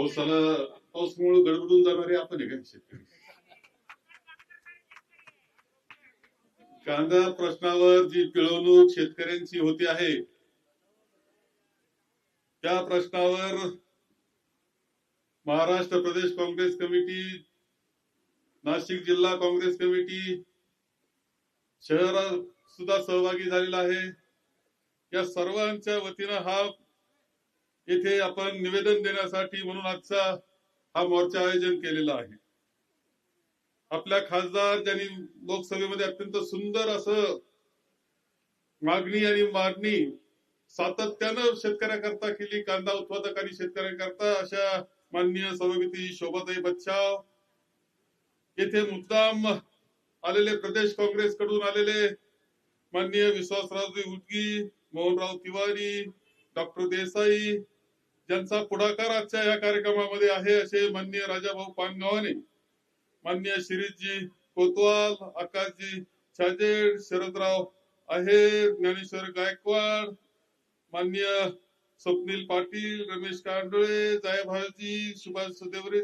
पावसाला पावसामुळे गडबडून जाणारे आपण आहे का शेतकरी? कांदा प्रश्नावर जी पिळवणूक शेतकऱ्यांची होती आहे त्या प्रश्नावर महाराष्ट्र प्रदेश काँग्रेस कमिटी नाशिक जिल्हा काँग्रेस कमिटी शहरात सुद्धा सहभागी झालेला आहे. या सर्वांच्या वतीनं हा येथे आपण निवेदन देण्यासाठी म्हणून आजचा हा मोर्चा आयोजन केलेला आहे. आपल्या खासदार ज्यांनी लोकसभेमध्ये अत्यंत सुंदर असं मागणी आणि मागणी सातत्यानं शेतकऱ्याकरता केली कांदा उत्पादक आणि शेतकऱ्यांकरता अशा माननीय सभापती शोभाताई बच्चाव येथे मुद्दाम आलेले प्रदेश काँग्रेस कडून आलेले माननीय विश्वासरावजी उदगी मोहनराव तिवारी डॉक्टर देसाई त्यांचा पुढाकार आजच्या या कार्यक्रमामध्ये आहे असे माननीय राजाभाऊ पानगावाने माननीय शिरीषजी कोतवाल आकाशजी छाजेड शरदराव आहेर ज्ञानेश्वर गायकवाड माननीय स्वप्नील पाटील रमेश कांडळे जायभाजी सुभाष सुदेवरे